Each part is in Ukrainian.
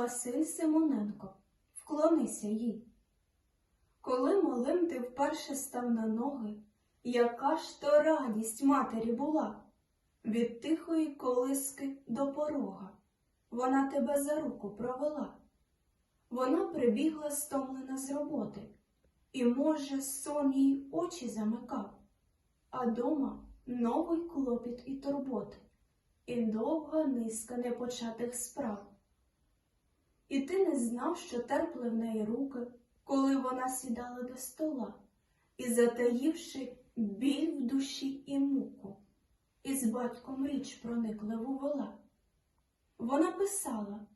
Василь Симоненко, вклонися їй. Коли малим ти вперше став на ноги, яка ж то радість матері була, від тихої колиски до порога, вона тебе за руку провела. Вона прибігла стомлена з роботи, і, може, сон їй очі замикав, а дома новий клопіт і турботи, і довга низка непочатих справ. І ти не знав, що терпли в неї руки, коли вона сідала до стола, і, затаївши біль в душі і муку, із батьком річ проникливу вела. Вона писала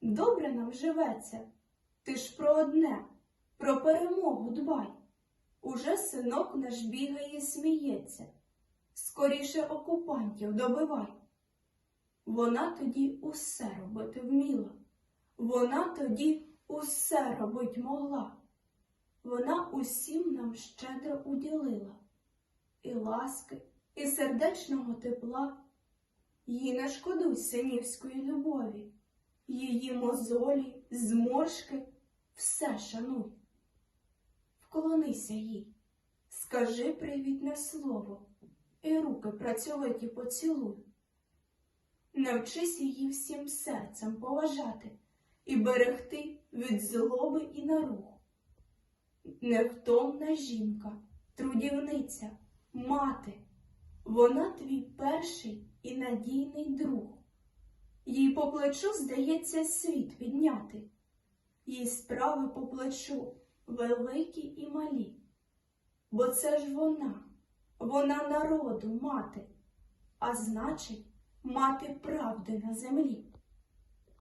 Добре нам живеться, ти ж про одне, про перемогу дбай. Уже синок наш бігає і сміється, скоріше окупантів добивай. Вона тоді усе робити вміла. Вона тоді усе робить могла. Вона усім нам щедро уділила і ласки, і сердечного тепла. Їй не шкодуй синівської любові, її мозолі, зморшки, все шануй. Вклонися їй, скажи привітне слово, і руки працьовиті поцілуй. Навчись її всім серцем поважати і берегти від злоби і нарух. Невтомна жінка, трудівниця, мати, вона твій перший і надійний друг. Їй по плечу здається світ підняти, їй справи по плечу великі і малі. Бо це ж вона, вона народу мати, а значить, мати правди на землі.